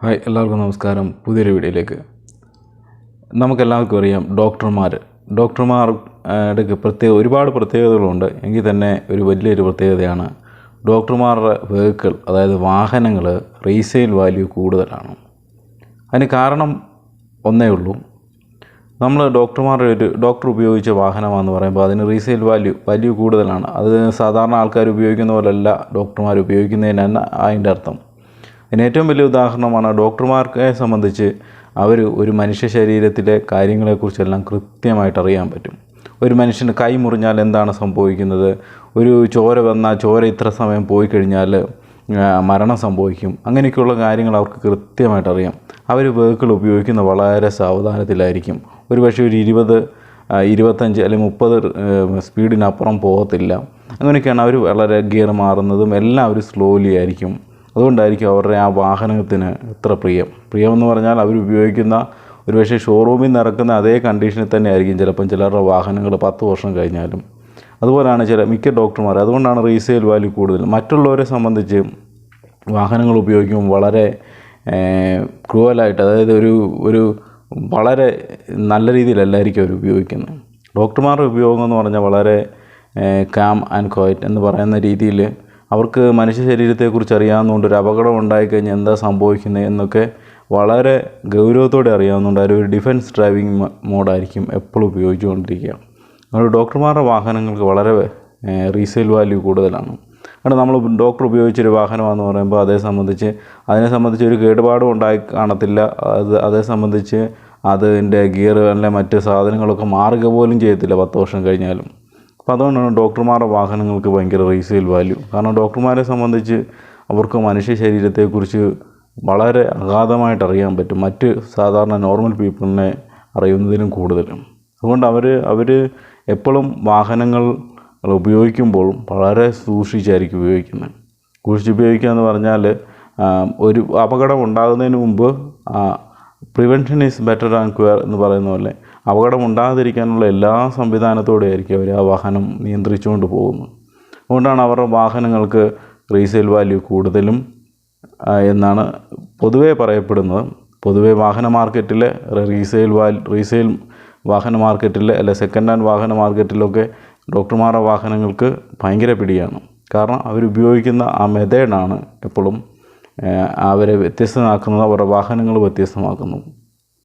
Hi എല്ലാവർക്കും നമസ്കാരം. പുതിയൊരു വീഡിയോയിലേക്ക്. നമുക്കെല്ലാവർക്കും അറിയാം ഡോക്ടർമാർ ഡോക്ടർമാരുടെ പ്രത്യേക ഒരുപാട് പ്രത്യേകതകളുണ്ട്. എങ്കിൽ തന്നെ ഒരു വലിയൊരു പ്രത്യേകതയാണ് ഡോക്ടർമാരുടെ വെഹിക്കിൾ അതായത് വാഹനങ്ങൾ റീസെയിൽ വാല്യൂ കൂടുതലാണ്. അതിന് കാരണം ഒന്നേ ഉള്ളൂ. നമ്മൾ ഡോക്ടർമാരുടെ ഒരു ഡോക്ടർ ഉപയോഗിച്ച വാഹനമാണെന്ന് പറയുമ്പോൾ അതിന് റീസെയിൽ വാല്യൂ വാല്യൂ കൂടുതലാണ്. അത് സാധാരണ ആൾക്കാർ ഉപയോഗിക്കുന്ന പോലെയല്ല ഡോക്ടർമാർ ഉപയോഗിക്കുന്നതിന് അതിന്റെ അർത്ഥം. അതിന് ഏറ്റവും വലിയ ഉദാഹരണമാണ് ഡോക്ടർമാർക്കെ സംബന്ധിച്ച് അവർ ഒരു മനുഷ്യ ശരീരത്തിലെ കാര്യങ്ങളെക്കുറിച്ചെല്ലാം കൃത്യമായിട്ട് അറിയാൻ പറ്റും. ഒരു മനുഷ്യന് കൈ മുറിഞ്ഞാൽ എന്താണ് സംഭവിക്കുന്നത്? ഒരു ചോര വന്നാൽ ചോര ഇത്ര സമയം പോയി കഴിഞ്ഞാൽ മരണം സംഭവിക്കും. അങ്ങനെയൊക്കെയുള്ള കാര്യങ്ങൾ അവർക്ക് കൃത്യമായിട്ട് അറിയാം. അവർ വെഹിക്കിൾ ഉപയോഗിക്കുന്ന വളരെ സാവധാനത്തിലായിരിക്കും. ഒരു പക്ഷേ ഒരു ഇരുപത് ഇരുപത്തഞ്ച് അല്ലെങ്കിൽ മുപ്പത് സ്പീഡിനപ്പുറം പോകത്തില്ല. അങ്ങനെയൊക്കെയാണ് അവർ വളരെ ഗിയർ മാറുന്നതും എല്ലാം അവർ സ്ലോലി ആയിരിക്കും. അതുകൊണ്ടായിരിക്കും അവരുടെ ആ വാഹനത്തിന് ഇത്ര പ്രിയം. പ്രിയമെന്ന് പറഞ്ഞാൽ അവർ ഉപയോഗിക്കുന്ന ഒരു പക്ഷേ ഷോറൂമിൽ നിന്ന് ഇറക്കുന്ന അതേ കണ്ടീഷനിൽ തന്നെ ആയിരിക്കും ചിലപ്പം ചിലരുടെ വാഹനങ്ങൾ പത്ത് വർഷം കഴിഞ്ഞാലും. അതുപോലെയാണ് ചില മിക്ക ഡോക്ടർമാർ അതുകൊണ്ടാണ് റീസെയിൽ വാല്യൂ കൂടുതൽ. മറ്റുള്ളവരെ സംബന്ധിച്ച് വാഹനങ്ങൾ ഉപയോഗിക്കുമ്പോൾ വളരെ ക്രൂവലായിട്ട് അതായത് ഒരു ഒരു വളരെ നല്ല രീതിയിലല്ലായിരിക്കും അവർ ഉപയോഗിക്കുന്നത്. ഡോക്ടർമാരുടെ ഉപയോഗം എന്ന് പറഞ്ഞാൽ വളരെ കാം ആൻഡ് ക്വയറ്റ് എന്ന് പറയുന്ന രീതിയിൽ അവർക്ക് മനുഷ്യ ശരീരത്തെക്കുറിച്ച് അറിയാവുന്നതുകൊണ്ട് ഒരു അപകടം ഉണ്ടായിക്കഴിഞ്ഞാൽ എന്താ സംഭവിക്കുന്നത് എന്നൊക്കെ വളരെ ഗൗരവത്തോടെ അറിയാവുന്നതുകൊണ്ട് അവർ ഒരു ഡിഫൻസ് ഡ്രൈവിംഗ് മോഡായിരിക്കും എപ്പോഴും ഉപയോഗിച്ചുകൊണ്ടിരിക്കുക. അതുകൊണ്ട് ഡോക്ടർമാരുടെ വാഹനങ്ങൾക്ക് വളരെ റീസെയിൽ വാല്യൂ കൂടുതലാണ്. കാരണം നമ്മൾ ഡോക്ടർ ഉപയോഗിച്ചൊരു വാഹനമാണെന്ന് പറയുമ്പോൾ അതേ സംബന്ധിച്ച് അതിനെ സംബന്ധിച്ച് ഒരു കേടുപാടും ഉണ്ടായി കാണത്തില്ല. അത് അതേ സംബന്ധിച്ച് അതിന്റെ ഗിയർ അല്ലെ മറ്റ് സാധനങ്ങളൊക്കെ മാറുക പോലും ചെയ്യത്തില്ല പത്ത് വർഷം കഴിഞ്ഞാലും. അപ്പോൾ അതുകൊണ്ടാണ് ഡോക്ടർമാരുടെ വാഹനങ്ങൾക്ക് ഭയങ്കര റീസെയിൽ വാല്യൂ കാരണം ഡോക്ടർമാരെ സംബന്ധിച്ച് അവർക്ക് മനുഷ്യ ശരീരത്തെക്കുറിച്ച് വളരെ അഗാധമായിട്ട് അറിയാൻ പറ്റും. മറ്റ് സാധാരണ നോർമൽ പീപ്പിളിനെ അറിയുന്നതിലും കൂടുതലും. അതുകൊണ്ട് അവർ അവർ എപ്പോഴും വാഹനങ്ങൾ ഉപയോഗിക്കുമ്പോൾ വളരെ സൂക്ഷിച്ചായിരിക്കും ഉപയോഗിക്കുന്നത് സൂക്ഷിച്ച് ഉപയോഗിക്കുക എന്ന് പറഞ്ഞാൽ ഒരു അപകടം ഉണ്ടാകുന്നതിന് മുമ്പ് prevention is better and cure എന്ന് പറയുന്ന പോലെ അപകടം ഉണ്ടാകാതിരിക്കാനുള്ള എല്ലാ സംവിധാനത്തോടെ ആയിരിക്കും അവർ ആ വാഹനം നിയന്ത്രിച്ചുകൊണ്ട് പോകുന്നത്. അതുകൊണ്ടാണ് അവരുടെ വാഹനങ്ങൾക്ക് റീസെയിൽ വാല്യൂ കൂടുതലും എന്നാണ് പൊതുവേ പറയപ്പെടുന്നത്. പൊതുവേ വാഹന മാർക്കറ്റിലെ റീസെയിൽ വാൽ റീസെയിൽ വാഹന മാർക്കറ്റിലെ അല്ലെ സെക്കൻഡ് ഹാൻഡ് വാഹന മാർക്കറ്റിലൊക്കെ ഡോക്ടർമാരുടെ വാഹനങ്ങൾക്ക് ഭയങ്കര പിടിയാണ്. കാരണം അവരുപയോഗിക്കുന്ന ആ മെത്തേഡാണ് എപ്പോഴും അവരെ വ്യത്യസ്തമാക്കുന്നത് അവരുടെ വാഹനങ്ങൾ വ്യത്യസ്തമാക്കുന്നു